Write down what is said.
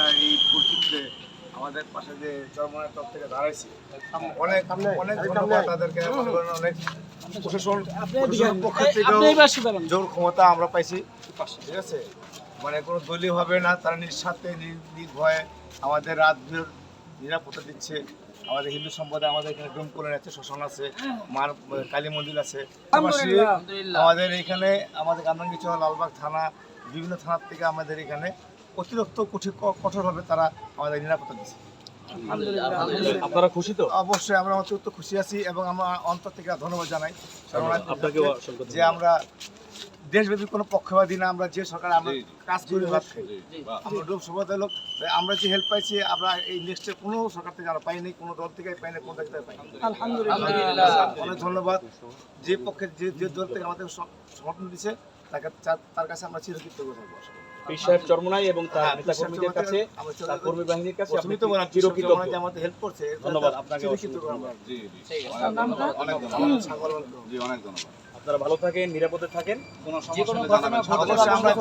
আজকে এই আমাদের পাশে যে চরমনের তরফ থেকে দাঁড়াইছে অনেক অনেক ধন্যবাদ তাদেরকে। অনেক প্রশাসন পক্ষ থেকেও জোর ক্ষমতা আমরা পাইছি। ঠিক আছে? মানে কোনো দলীয় হবে না তারা নিঃস্বার্থে নির্ভয়ে আমাদের রাত ভোর নিরাপত্তা দিচ্ছে। আমাদের হিন্দু সম্প্রদায় আমাদের এখানে ডোমকলের আছে শ্মশান আছে মার কালী মন্দির আছে। আমাদের এখানে আমাদের গান্ধাঙ্গিচর লালবাগ থানা বিভিন্ন থানার থেকে আমাদের এখানে অতিরিক্ত কঠিন কঠোরভাবে তারা আমাদের নিরাপত্তা দিচ্ছে। আপনারা খুশি তো? অবশ্যই আমরা অত্যন্ত খুশি আছি এবং আমরা অন্তর থেকে ধন্যবাদ জানাই। শরণার্থীদেরকে আপনাকেও অসংখ্য যে আমরা দেশব্যাপী কোনো পক্ষপাতী না আমরা যে সরকার আমরা কাজ করি আমরা লোক সভা লোক আমরা যে হেল্প পাইছি আমরা এই নেক্সটে কোনো সরকার থেকে আমরা পাইনি কোনো দল থেকে পাইনি কোনো দল থেকে পাইনি। অনেক ধন্যবাদ। যে পক্ষে যে যে দল থেকে আমাদের সমর্থন দিচ্ছে তার- তার কাছে আমরা চিরকৃতজ্ঞ থাকব চরমনাই এবং তার হ্যাঁ, নেতা কর্মীদের কাছে তার কর্মী বাহিনীর কাছে আপনি তো চিরকৃতজ্ঞ। আমাদের হেল্প করছে ধন্যবাদ, আপনাকে চিরকৃতজ্ঞ জি আমরা অনেক ধন্যবাদ। জি অনেক ধন্যবাদ। আপনারা ভালো থাকেন নিরাপদে থাকেন। কোনো সমস্যা আমরা